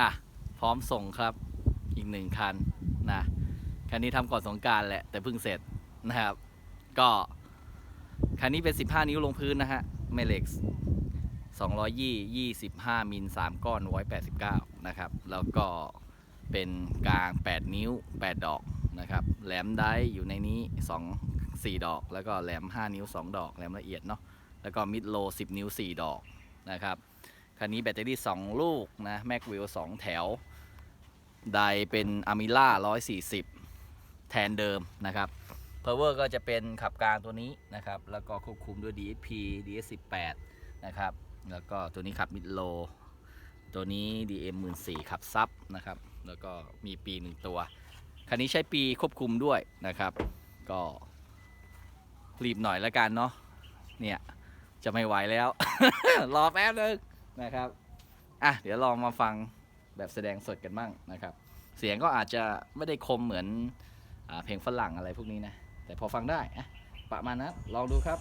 อะ พร้อมส่งครับ อีกหนึ่งคันนะ คันนี้ทำก่อนสงการแหละ แต่เพิ่งเสร็จนะครับ ก็ คันนี้เป็น 15 นิ้วลงพื้นนะฮะแม่เหล็ก200ยี่25 มิล 3 ก้อน 189 นะครับ แล้วก็เป็นกลาง 8 นิ้ว 8 ดอกนะครับ แหลมได้อยู่ในนี้ 2 4 ดอก แล้วก็แหลม 5 นิ้ว 2 ดอก แหลมละเอียดเนาะ แล้วก็มิดโล 10 นิ้ว 4 ดอกนะครับ คันนี้แบตเตอรี่ 2 ลูกนะแม็กวิล2แถว ไดเป็นอามิล่า140 แทนเดิมนะครับ Power ก็จะเป็นขับกลางตัวนี้นะครับ แล้วก็ควบคุมด้วย DSP DS18 นะครับ แล้วก็ตัวนี้ขับมิดโล ตัวนี้ DM 14ขับซับนะครับ แล้วก็มีปีหนึ่งตัว คันนี้ใช้ปีควบคุมด้วยนะครับ ก็รีบหน่อยแล้วกันเนาะ เนี่ย จะไม่ไหวแล้ว รอแป๊บนึง นะครับ อะ เดี๋ยวลองมาฟังแบบแสดงสดกันบ้างนะครับ เสียงก็อาจจะไม่ได้คมเหมือนอเพลงฝรั่งอะไรพวกนี้นะ แต่พอฟังได้อะประมาณนั้นลองดูครับ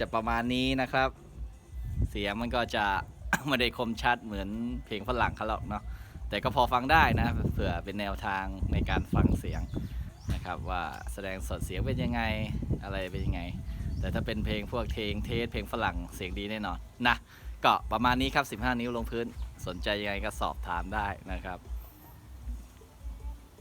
จะประมาณนี้นะครับ เสียงมันก็จะไม่ได้คมชัดเหมือนเพลงฝรั่งเขาหรอกเนาะแต่ก็พอฟังได้นะเผื่อเป็นแนวทางในการฟังเสียงนะครับว่าแสดงสดเสียงเป็นยังไงอะไรเป็นยังไง แต่ถ้าเป็นเพลงพวกเพลงเทสเพลงฝรั่งเสียงดีแน่นอนนะก็ประมาณนี้ครับ 15 นิ้วลงพื้นสนใจยังไงก็สอบถามได้นะครับ